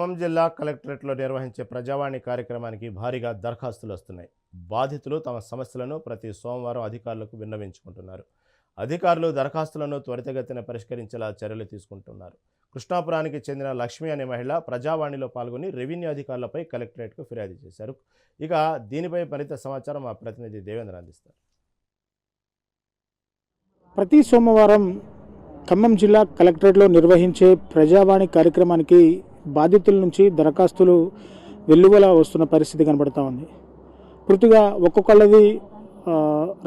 ఖమ్మం జిల్లా కలెక్టరేట్లో నిర్వహించే ప్రజావాణి కార్యక్రమానికి భారీగా దరఖాస్తులు వస్తున్నాయి. బాధితులు తమ సమస్యలను ప్రతి సోమవారం అధికారులకు విన్నవించుకుంటున్నారు. అధికారులు దరఖాస్తులను త్వరితగతిన పరిష్కరించేలా చర్యలు తీసుకుంటున్నారు. కృష్ణాపురానికి చెందిన లక్ష్మి అనే మహిళ ప్రజావాణిలో పాల్గొని రెవెన్యూ అధికారులపై కలెక్టరేట్కు ఫిర్యాదు చేశారు. ఇక దీనిపై మరింత సమాచారం మా ప్రతినిధి దేవేంద్ర అందిస్తారు. ప్రతి సోమవారం ఖమ్మం జిల్లా కలెక్టరేట్లో నిర్వహించే ప్రజావాణి కార్యక్రమానికి బాధితుల నుంచి దరఖాస్తులు వెల్లువల వస్తున్న పరిస్థితి కనబడతా ఉంది. పూర్తిగా ఒక్కొక్కళ్ళది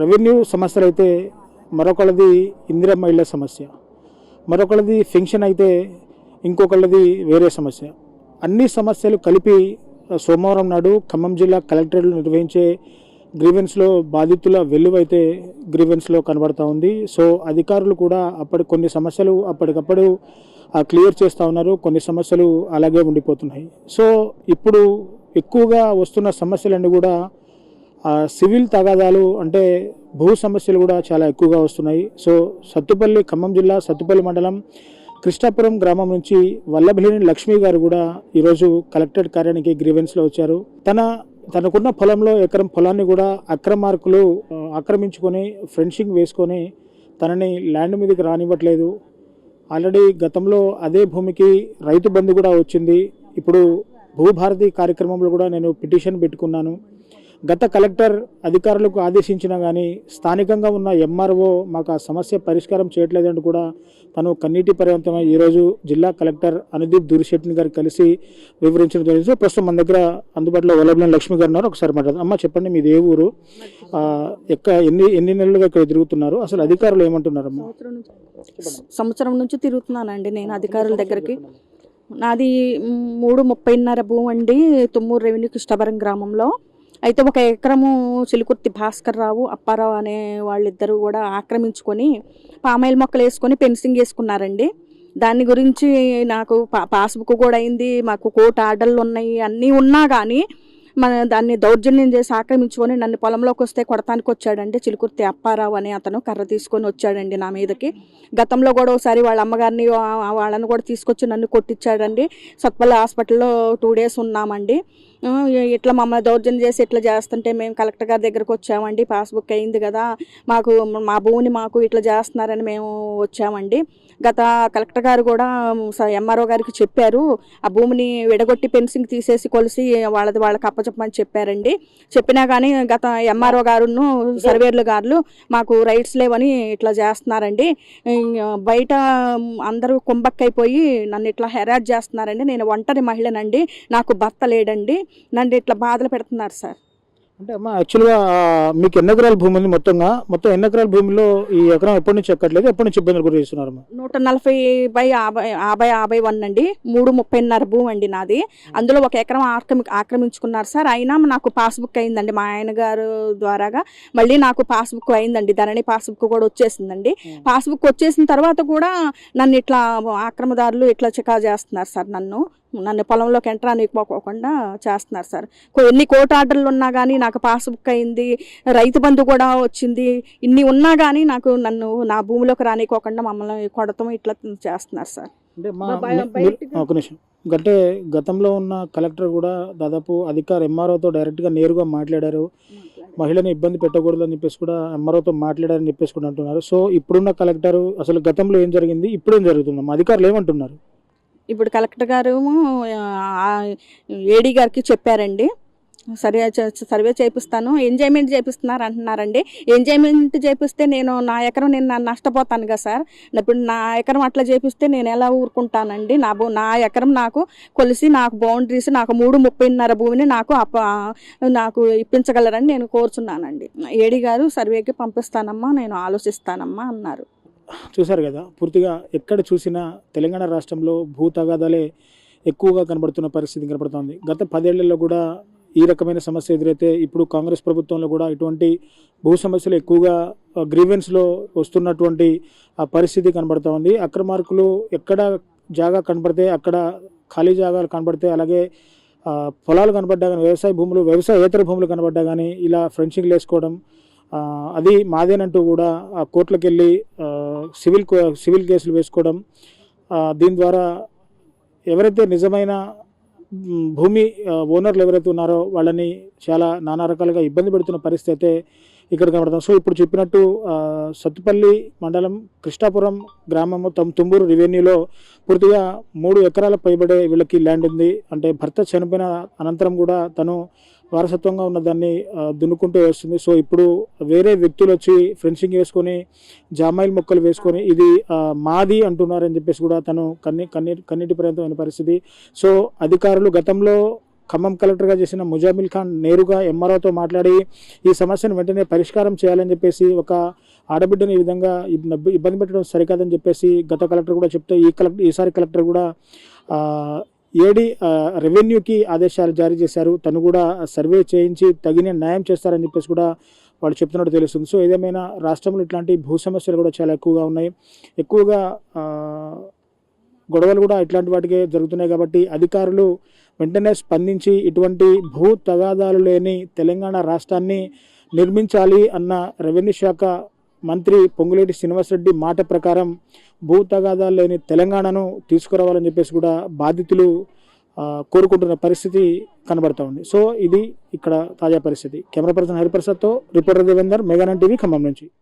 రెవెన్యూ సమస్యలు అయితే మరొకళ్ళది ఇందిరమ్మ ఇళ్ళ సమస్య మరొకళ్ళది ఫెన్షన్ అయితే ఇంకొకళ్ళది వేరే సమస్య. అన్ని సమస్యలు కలిపి సోమవారం నాడు ఖమ్మం జిల్లా కలెక్టరేట్లో నిర్వహించే గ్రీవెన్స్లో బాధితుల వెల్లువైతే గ్రీవెన్స్లో కనబడతా ఉంది. సో అధికారులు కూడా అప్పటి కొన్ని సమస్యలు అప్పటికప్పుడు క్లియర్ చేస్తూ ఉన్నారు. కొన్ని సమస్యలు అలాగే ఉండిపోతున్నాయి. సో ఇప్పుడు ఎక్కువగా వస్తున్న సమస్యలన్నీ కూడా సివిల్ తగాదాలు అంటే భూ సమస్యలు కూడా చాలా ఎక్కువగా వస్తున్నాయి. సో సత్తుపల్లి ఖమ్మం జిల్లా సత్తుపల్లి మండలం కృష్ణాపురం గ్రామం నుంచి వల్లభలేని లక్ష్మి గారు కూడా ఈరోజు కలెక్టరేట్ కార్యానికి గ్రీవెన్స్లో వచ్చారు. తన తనకున్న పొలంలో ఎకరం పొలాన్ని కూడా అక్రమార్కులు ఆక్రమించుకొని ఫ్రెండ్షింగ్ వేసుకొని తనని ల్యాండ్ మీదకి రానివ్వట్లేదు. ఆల్రెడీ గతంలో అదే భూమికి రైతు బంధు కూడా వచ్చింది. ఇప్పుడు భూభారతి కార్యక్రమంలో కూడా నేను పిటిషన్ పెట్టుకున్నాను. గత కలెక్టర్ అధికారులకు ఆదేశించినా కానీ స్థానికంగా ఉన్న ఎంఆర్ఓ మాకు ఆ సమస్య పరిష్కారం చేయట్లేదని కూడా తను కన్నీటి పర్యంతమై ఈరోజు జిల్లా కలెక్టర్ అనుదీప్ దురిశెట్టిని గారు కలిసి వివరించడం జరిగింది. ప్రస్తుతం మన దగ్గర అందుబాటులో వల్లభలేని లక్ష్మి గారు ఉన్నారు. ఒకసారి మాట్లాడదాం. అమ్మ చెప్పండి మీది ఏ ఊరు? ఎక్క ఎన్ని ఎన్ని నెలలుగా ఇక్కడ తిరుగుతున్నారు? అసలు అధికారులు ఏమంటున్నారమ్మా? సంవత్సరం నుంచి సంవత్సరం నుంచి తిరుగుతున్నానండి నేను అధికారుల దగ్గరికి. నాది మూడు ముప్పైన్నర భూమి అండి తుమ్మూరు రెవెన్యూ కృష్ణవరం గ్రామంలో. అయితే ఒక ఎకరము చిలుకుర్తి భాస్కర్ రావు అప్పారావు అనే వాళ్ళిద్దరూ కూడా ఆక్రమించుకొని పామాయిల్ మొక్కలు వేసుకొని పెన్సింగ్ వేసుకున్నారండి. దాని గురించి నాకు పా పాస్బుక్ కూడా అయింది మాకు కోర్టు ఆర్డర్లు ఉన్నాయి అన్నీ ఉన్నా కానీ మన దాన్ని దౌర్జన్యం చేసి ఆక్రమించుకొని నన్ను పొలంలోకి వస్తే కొడతానికి వచ్చాడండి చిలుకుర్తి అప్పారావు అనే అతను కర్ర తీసుకొని వచ్చాడండి నా మీదకి. గతంలో కూడా ఒకసారి వాళ్ళ అమ్మగారిని వాళ్ళని కూడా తీసుకొచ్చి నన్ను కొట్టించాడండి. సత్పల్లి హాస్పిటల్లో టూ డేస్ ఉన్నామండి. ఇట్లా మమ్మల్ని దౌర్జన్యం చేసి ఇట్లా చేస్తుంటే మేము కలెక్టర్ గారి దగ్గరకు వచ్చామండి. పాస్బుక్ అయింది కదా మాకు మా భూమిని మాకు ఇట్లా చేస్తున్నారని మేము వచ్చామండి. గత కలెక్టర్ గారు కూడా ఎంఆర్ఓ గారికి చెప్పారు ఆ భూమిని విడగొట్టి పెన్సింగ్ తీసేసి కొలిసి వాళ్ళది వాళ్ళకి అప్పచెప్పమని చెప్పారండి. చెప్పినా కానీ గత ఎంఆర్ఓ గారును సర్వేర్లు గారు మాకు రైట్స్ లేవని ఇట్లా చేస్తున్నారండి. బయట అందరూ కుంభక్కైపోయి నన్ను ఇట్లా హెరాట్ చేస్తున్నారండి. నేను ఒంటరి మహిళనండి. నాకు భర్త లేడండి. నన్ను ఇట్లా బాధలు పెడుతున్నారు సార్. అంటే అమ్మా యాక్చువల్గా మీకు ఎన్ని ఎకరాల భూమి ఉంది మొత్తంగా? మొత్తం ఎన్ని ఎకరాల భూమిలో ఈ ఎకరం ఎప్పటి నుంచి ఎక్కట్లేదు? ఎప్పటి నుంచి ఇబ్బందులు గురి చేస్తున్నారమ్మా నూట నలభై బై యాభై యాభై యాభై వన్ అండి. మూడు ముప్పైన్నర భూమి అండి నాది. అందులో ఒక ఎకరం ఆక్రమి ఆక్రమించుకున్నారు సార్. అయినా నాకు పాస్బుక్ అయిందండి. మా ఆయన గారు ద్వారాగా మళ్ళీ నాకు పాస్బుక్ అయిందండి. ధరణి పాస్బుక్ కూడా వచ్చేసిందండి. పాస్బుక్ వచ్చేసిన తర్వాత కూడా నన్ను ఇట్లా ఆక్రమదారులు ఇట్లా చికా చేస్తున్నారు సార్ నన్ను. నన్ను పొలంలోకి ఎంటర్ అనుకోకుండా చేస్తున్నారు సార్. ఎన్ని కోర్టు ఆర్డర్లు ఉన్నా కానీ నాకు పాస్బుక్ అయింది రైతు బంధు కూడా వచ్చింది ఇన్ని ఉన్నా కానీ నాకు నన్ను నా భూమిలోకి రానికోకుండా మమ్మల్ని కొడతాం ఇట్లా చేస్తున్నారు సార్. అంటే ఒక నిమిషం. అంటే గతంలో ఉన్న కలెక్టర్ కూడా దాదాపు అధికార ఎంఆర్ఓతో డైరెక్ట్గా నేరుగా మాట్లాడారు. మహిళని ఇబ్బంది పెట్టకూడదు అని చెప్పేసి కూడా ఎంఆర్ఓతో మాట్లాడారని చెప్పేసి కూడా అంటున్నారు. సో ఇప్పుడున్న కలెక్టర్ అసలు గతంలో ఏం జరిగింది ఇప్పుడు ఏం జరుగుతుంది అధికారులు ఏమంటున్నారు? ఇప్పుడు కలెక్టర్ గారు ఏడీ గారికి చెప్పారండి. సర్వే సర్వే చేపిస్తాను. ఎంజాయ్మెంట్ చేపిస్తున్నారు అంటున్నారండి. ఎంజాయ్మెంట్ చేపిస్తే నేను నా ఎకరం నేను నష్టపోతాను కదా సార్. ఇప్పుడు నా ఎకరం అట్లా చేపిస్తే నేను ఎలా ఊరుకుంటానండి? నా భూ నా ఎకరం నాకు కొలిసి నాకు బౌండరీస్ నాకు మూడు ముప్పైన్నర భూమిని నాకు అప్ప నాకు ఇప్పించగలరని నేను కోరుచున్నానండి. ఏడీ గారు సర్వేకి పంపిస్తానమ్మా నేను ఆలోచిస్తానమ్మా అన్నారు. చూశారు కదా పూర్తిగా ఎక్కడ చూసినా తెలంగాణ రాష్ట్రంలో భూ తగాదాలే ఎక్కువగా కనబడుతున్న పరిస్థితి కనబడుతోంది. గత పదేళ్ళలో కూడా ఈ రకమైన సమస్య ఎదురైతే ఇప్పుడు కాంగ్రెస్ ప్రభుత్వంలో కూడా ఇటువంటి భూ సమస్యలు ఎక్కువగా గ్రీవెన్స్లో వస్తున్నటువంటి ఆ పరిస్థితి కనబడుతూ ఉంది అక్రమార్కులు ఎక్కడ జాగా కనబడితే అక్కడ ఖాళీ జాగాలు కనబడితే అలాగే పొలాలు కనబడ్డా కానీ వ్యవసాయ భూములు వ్యవసాయేతర భూములు కనబడ్డా కానీ ఇలా ఫ్రెంచింగ్లు వేసుకోవడం అది మాదేనంటూ కూడా ఆ కోర్టులకు వెళ్ళి సివిల్ సివిల్ కేసులు వేసుకోవడం దీని ద్వారా ఎవరైతే నిజమైన భూమి ఓనర్లు ఎవరైతే ఉన్నారో వాళ్ళని చాలా నానా రకాలుగా ఇబ్బంది పెడుతున్న పరిస్థితి అయితే ఇక్కడ కనబడుతుంది. సో ఇప్పుడు చెప్పినట్టు సత్తుపల్లి మండలం కృష్ణాపురం గ్రామము తమ్ తుమ్మూరు రెవెన్యూలో పూర్తిగా మూడు ఎకరాల పైబడే వీళ్ళకి ల్యాండ్ ఉంది. అంటే భర్త చనిపోయిన అనంతరం కూడా తను వారసత్వంగా ఉన్న దాన్ని దున్నుకుంటూ వస్తుంది. సో ఇప్పుడు వేరే వ్యక్తులు వచ్చి ఫెన్సింగ్ వేసుకొని జామాయిల్ మొక్కలు వేసుకొని ఇది మాది అంటున్నారని చెప్పేసి కూడా తను కన్నీ కన్నీ కన్నీటి పర్యంతమైన పరిస్థితి. సో అధికారులు గతంలో ఖమ్మం కలెక్టర్గా చేసిన ముజామిల్ ఖాన్ నేరుగా ఎంఆర్ఓతో మాట్లాడి ఈ సమస్యను వెంటనే పరిష్కారం చేయాలని చెప్పేసి ఒక ఆడబిడ్డని ఈ విధంగా ఇబ్బంది పెట్టడం సరికాదని చెప్పేసి గత కలెక్టర్ కూడా చెప్తే ఈ కలెక్టర్ ఈసారి కలెక్టర్ కూడా ఏడీ రెవెన్యూకి ఆదేశాలు జారీ చేశారు. తను కూడా సర్వే చేయించి తగిన న్యాయం చేస్తారని చెప్పేసి కూడా వాళ్ళు చెప్తున్నట్టు తెలుస్తుంది. సో ఏదేమైనా రాష్ట్రంలో ఇట్లాంటి భూ సమస్యలు కూడా చాలా ఎక్కువగా ఉన్నాయి. ఎక్కువగా గొడవలు కూడా ఇట్లాంటి వాటికే జరుగుతున్నాయి కాబట్టి అధికారులు వెంటనే స్పందించి ఇటువంటి భూ తగాదాలు లేని తెలంగాణ రాష్ట్రాన్ని నిర్మించాలి అన్న రెవెన్యూ శాఖ మంత్రి పొంగులేటి శ్రీనివాసరెడ్డి మాట ప్రకారం భూ తగాదాలు లేని తెలంగాణను తీసుకురావాలని చెప్పేసి కూడా బాధితులు కోరుకుంటున్న పరిస్థితి కనబడతా ఉంది. సో ఇది ఇక్కడ తాజా పరిస్థితి. కెమెరా పర్సన్ హరిప్రసాద్తో రిపోర్టర్ దేవేందర్ మెగానన్ టీవీ ఖమ్మం నుంచి.